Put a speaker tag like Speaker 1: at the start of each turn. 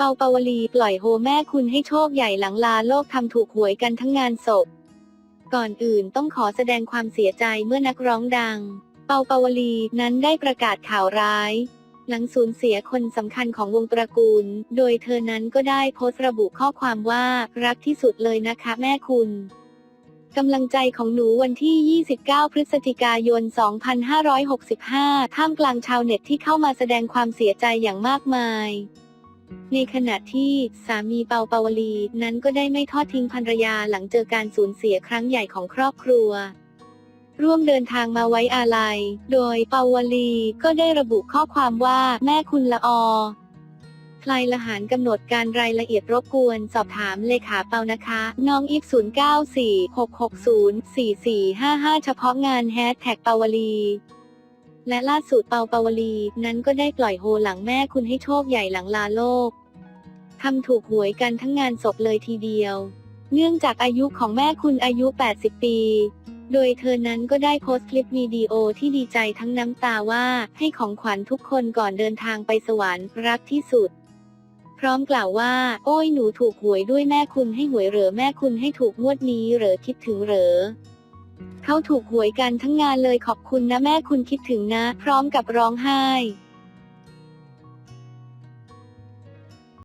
Speaker 1: เปาเปาวลีปล่อยโฮแม่คุณให้โชคใหญ่หลังลาโลกทำถูกหวยกันทั้งงานศพ ก่อนอื่นต้องขอแสดงความเสียใจเมื่อนักร้องดัง เปาเปาวลีนั้นได้ประกาศข่าวร้าย หลังสูญเสียคนสำคัญของวงตระกูล โดยเธอนั้นก็ได้โพสต์ระบุข้อความว่ารักที่สุดเลยนะคะแม่คุณกำลังใจของหนูวันที่ 29 พฤศจิกายน 2565 ท่ามกลางชาวเน็ตที่เข้ามาแสดงความเสียใจอย่างมากมาย ในขณะที่สามีเปาเปาวลี นั้นก็ได้ไม่ทอดทิ้งภรรยาหลังเจอการสูญเสียครั้งใหญ่ของครอบครัว ร่วมเดินทางมาไว้อาลัย โดยเปาวลีก็ได้ระบุข้อความว่าแม่คุณละออใครละหารกำหนดการรายละเอียดรบกวน สอบถามเลขาเปานะคะ น้องอีฟ0946604455 เฉพาะงานแฮชแท็กเปาวลี และล่าสุดเปาเปาวลี นั้นก็ได้ปล่อยโฮหลังแม่คุณให้โชคใหญ่หลังลาโลกทำถูกหวยกันทั้งงานศพเลยทีเดียว เนื่องจากอายุของแม่คุณอายุ 80 ปี โดยเธอนั้นก็ได้โพสต์คลิปวิดีโอที่ดีใจทั้งน้ำตาว่าให้ของขวัญทุกคนก่อนเดินทางไปสวรรค์รักที่สุด พร้อมกล่าวว่า โอ้ยหนูถูกหวยด้วยแม่คุณให้หวยเหรอแม่คุณให้ถูกงวดนี้เหรอคิดถึงเหรอ เขาถูกหวยกันทั้งงานเลยขอบคุณนะแม่คุณคิดถึงนะ พร้อมกับร้องไห้